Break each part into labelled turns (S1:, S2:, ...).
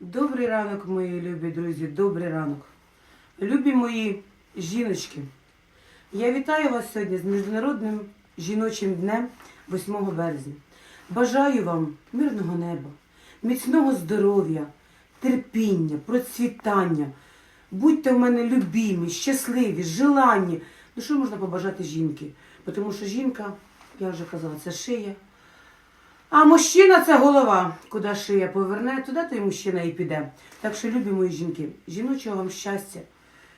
S1: Добрий ранок, мої любі друзі, добрий ранок. Любі мої жіночки, я вітаю вас сьогодні з Міжнародним жіночим днем 8 березня. Бажаю вам мирного неба, міцного здоров'я, терпіння, процвітання. Будьте в мене любімі, щасливі, желанні. Ну що можна побажати жінки? Тому що жінка, я вже казала, це шия. А мужчина це голова. Куди шия поверне, туди той мужчина і піде. Так що, любі мої жінки, жіночого вам щастя.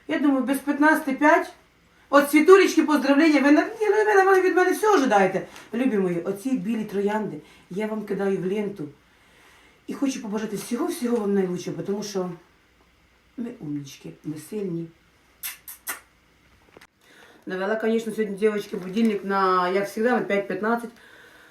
S1: Я думаю, без 15-5. От світулечки, поздравлення, ви, ну, ви від мене все ожидаєте. Любі мої, оці білі троянди я вам кидаю в ленту. І хочу побажати всього-всього вам найлучшого, тому що ми умнички, ми сильні. Навела, конечно, сегодня девочки будильник на, як всегда, на 5.15.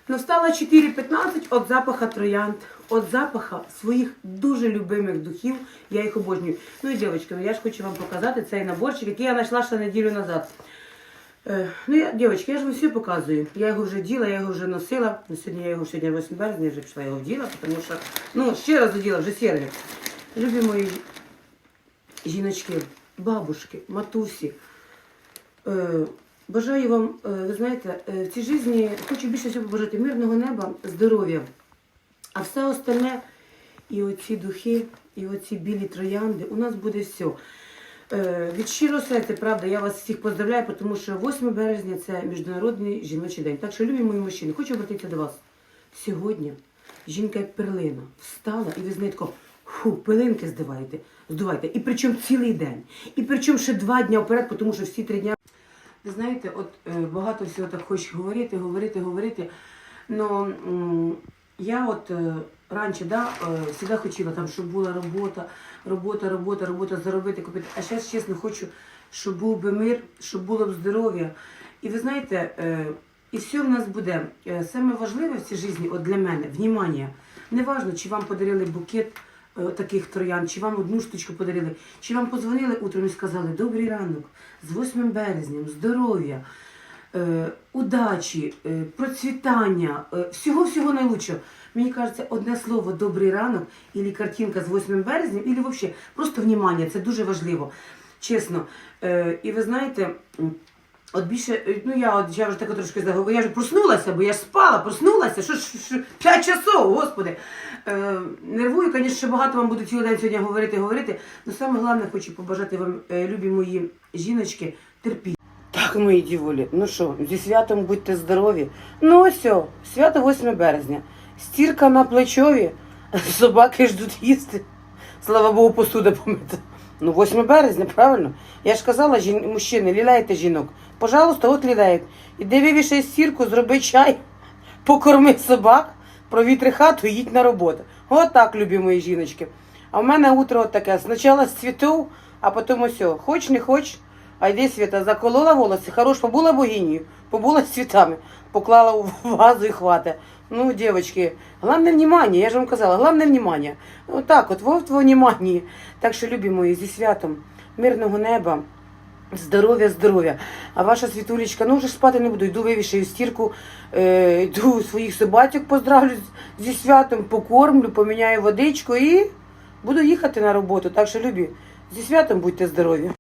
S1: Но встала 4.15 от запаха троянд, от запаха своїх дуже любимих духів. Я їх обожнюю. Ну і дівчатки, ну я ж хочу вам показати цей наборчик, який я знайшла ще неділю назад. Е, ну, я, дівчатки, я ж вам все показую. Я його вже діла, я його вже носила. Ну, сьогодні я його сьогодні 8 березня, я вже пішла його вділа, тому що, ну, ще раз оділа, вже серві. Любі мої жіночки, бабушки, матусі. Е, Бажаю вам, е, ви знаєте, е, в цій житті хочу більше всього побажати мирного неба, здоров'я. А все остальне, і оці духи, і оці білі троянди, у нас буде все. Від щиро серця, правда, я вас всіх поздравляю, тому що 8 березня це Міжнародний жіночий день. Так що, любі мої мужчини, хочу обратитися до вас. Сьогодні жінка як перлина встала і ви з фу, пилинки здуваєте, здуваєте. І причому цілий день. І причому ще два дні вперед, тому що всі три дня ви знаєте, от е, багато всього так хочеш говорити, говорити, говорити. Но я от е, раніше да, е, завжди хотіла, там, щоб була робота, робота, робота, робота, заробити, купити. А зараз, чесно, хочу, щоб був би мир, щоб було б здоров'я. І ви знаєте, е, і все в нас буде. Е, Саме важливе в цій житті, от для мене, внимання. Неважно, чи вам подарили букет е, таких троян, чи вам одну штучку подарили, чи вам позвонили утром і сказали Добрий ранок, з 8 березням, здоров'я, е, удачі, е, процвітання, е, всього-всього найлучшого. Мені кажеться, одне слово добрий ранок, і картинка з 8 березня, і взагалі просто внимання, це дуже важливо. Чесно. Е, і ви знаєте. От більше, е, ну я от я вже так трошки заговорила, я вже проснулася, бо я ж спала, проснулася, що ж що- п'ять часов, господи. Е, нервую, звісно, ще багато вам буду цілий день сьогодні говорити, говорити. Але саме головне хочу побажати вам, е, любі мої жіночки, терпіння. Так, мої діволі, ну що, зі святом будьте здорові. Ну ось, о, свято 8 березня. Стірка на плечові, собаки ждуть їсти. Слава Богу, посуда помита. Ну, 8 березня, правильно? Я ж казала, жін... мужчини, ліляйте жінок. Пожалуйста, от ліляють. Іди вивішай стірку, зроби чай, покорми собак, провітри хату їдь на роботу. От так, любі мої жіночки. А в мене утро от таке. Спочатку з цвітов, а потім ось. Хоч не хоч, а йди світа, заколола волоси, хорош, побула богинію, побула цвітами, поклала у вазу і хвата. Ну, девочки, главное внимание, я ж вам казала, главное внимание. Вот так от, вот во вниманні. Так що, любі мої, зі святом, мирного неба, здоров'я, здоров'я. А ваша світулечка, ну вже спати не буду, йду вивішаю стірку, е, йду своїх собачок поздравлю зі святом, покормлю, поміняю водичку і буду їхати на роботу. Так що, любі, зі святом будьте здорові.